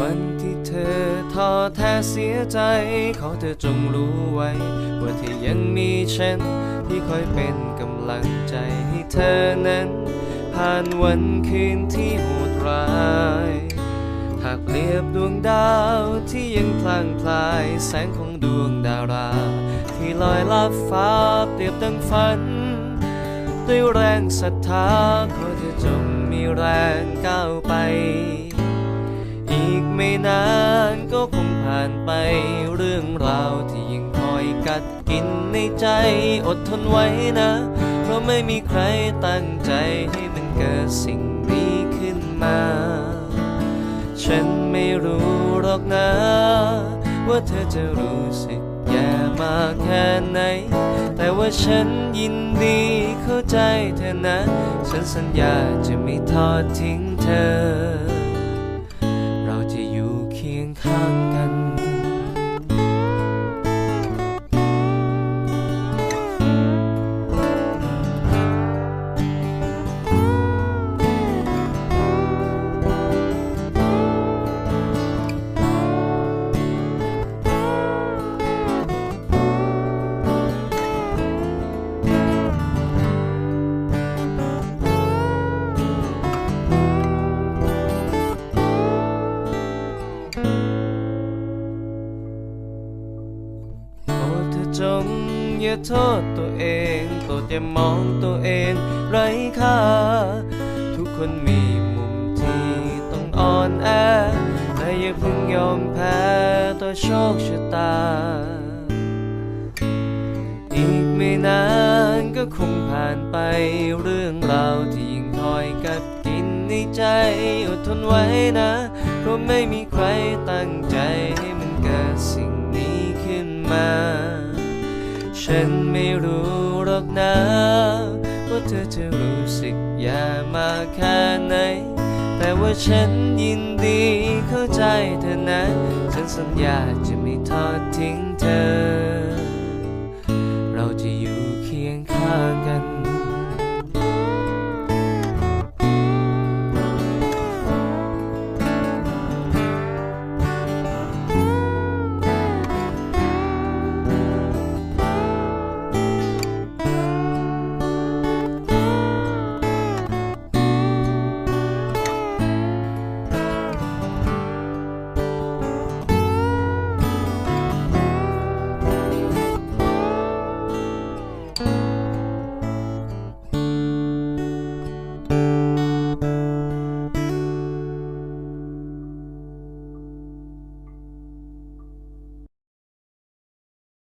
วันที่เธอท้อแท้เสียใจ ขอเธอจงรู้ไว้ ว่าที่ยังมีฉัน ที่คอยเป็นกำลังใจให้เธอนั้น ผ่านวันคืนที่โหดร้ายหากเปรียบดวงดาวที่ยังพลางพลายแสงของดวงดารา ที่ลอยลับฟ้าเปรียบดังฝัน ด้วยแรงศรัทธาขอเธอจงมีแรงก้าวไป นานก็คงผ่านไปเรื่องราวที่ยังคอยกัดกินในใจอดทนไว้นะ เพราะไม่มีใครตั้งใจให้มันเกิดสิ่งนี้ขึ้นมา ฉันไม่รู้หรอกนะ ว่าเธอจะรู้สึกแย่มากแค่ไหน แต่ว่าฉันยินดีเข้าใจเธอนะ ฉันสัญญาจะไม่ทอดทิ้งเธอ คี อย่าโทษตัวเองโปรดอย่ามองตัวเองไร้ค่า ทุกคนมีมุมที่ต้องอ่อนแอแต่อย่าเพิ่งยอมแพ้ต่อโชคชะตา อีกไม่นานก็คงผ่านไปเรื่องราวที่ยิ่งคอยกัดกินในใจอดทนไว้นะ เพราะไม่มีใครตั้งใจให้ ฉันไม่รู้หรอกนะ ว่าเธอจะรู้สึกย่มากแค่ไหน แต่ว่าฉันยินดีเข้าใจเธอนะ ฉันสัญญาจะไม่ทอดทิ้งเธอ เราจะอยู่เคียงข้างกัน